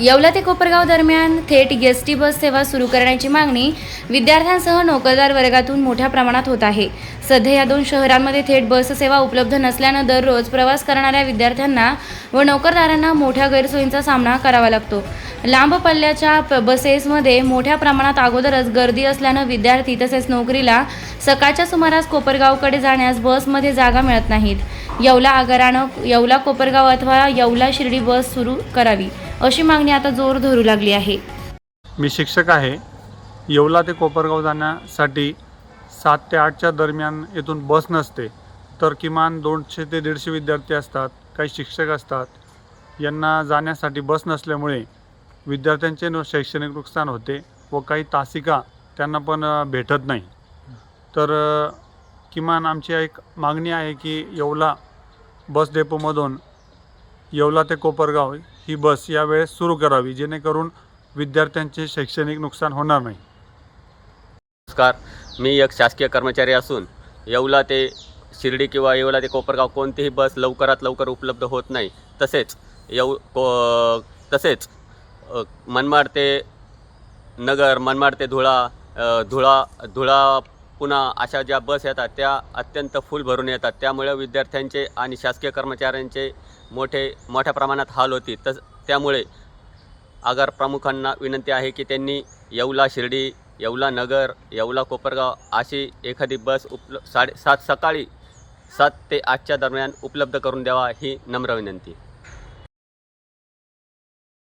येवला ते कोपरगाव दरम्यान थेट एस टी बस सेवा सुरू करण्याची मागणी विद्यार्थ्यांसह नोकरदार वर्गातून मोठ्या प्रमाणात होत आहे. सध्या या दोन शहरांमध्ये थेट बस सेवा उपलब्ध नसल्यानं दररोज प्रवास करणाऱ्या विद्यार्थ्यांना व नोकरदारांना मोठ्या गैरसोयींचा सामना करावा लागतो. लांब पल्ल्याच्या बसेसमध्ये मोठ्या प्रमाणात अगोदरच गर्दी असल्यानं विद्यार्थी तसेच नोकरीला सकाळच्या सुमारास कोपरगावकडे जाण्यास बसमध्ये जागा मिळत नाहीत. येवला आगारानं येवला कोपरगाव अथवा येवला शिर्डी बस सुरू करावी. अशी मागणी आता जोर धरू लागली आहे. मी शिक्षक आहे. येवला ते कोपरगाव जाण्यासाठी सात ते आठच्या दरम्यान येथून बस नसते तर किमान दोनशे ते दीडशे विद्यार्थी असतात काही शिक्षक असतात. यांना जाण्यासाठी बस नसल्यामुळे विद्यार्थ्यांचे न शैक्षणिक नुकसान होते व काही तासिका त्यांना पण भेटत नाही. तर किमान आमची एक मागणी आहे की येवला बस डेपोमधून येवला ते कोपरगाव ही बस यावेळेस सुरू करावी जेणेकरून विद्यार्थ्यांचे शैक्षणिक नुकसान होणार नाही. नमस्कार मी एक शासकीय कर्मचारी असून येवला ते शिर्डी किंवा येवला ते कोपरगाव कोणतीही बस लवकरात लवकर उपलब्ध होत नाही. तसेच येऊ को तसेच मनमाड ते नगर मनमाड ते धुळा धुळा धुळा पुन्हा अशा ज्या बस येतात त्या अत्यंत फुल भरून येतात. त्यामुळे विद्यार्थ्यांचे आणि शासकीय कर्मचाऱ्यांचे मोठे मोठ्या प्रमाणात हाल होती. तस त्यामुळे आगार प्रमुखांना विनंती आहे की त्यांनी येवला शिर्डी येवला नगर येवला कोपरगाव अशी एखादी बस उपल साडे सात सकाळी सात ते आठच्या दरम्यान उपलब्ध करून द्यावा ही नम्र विनंती.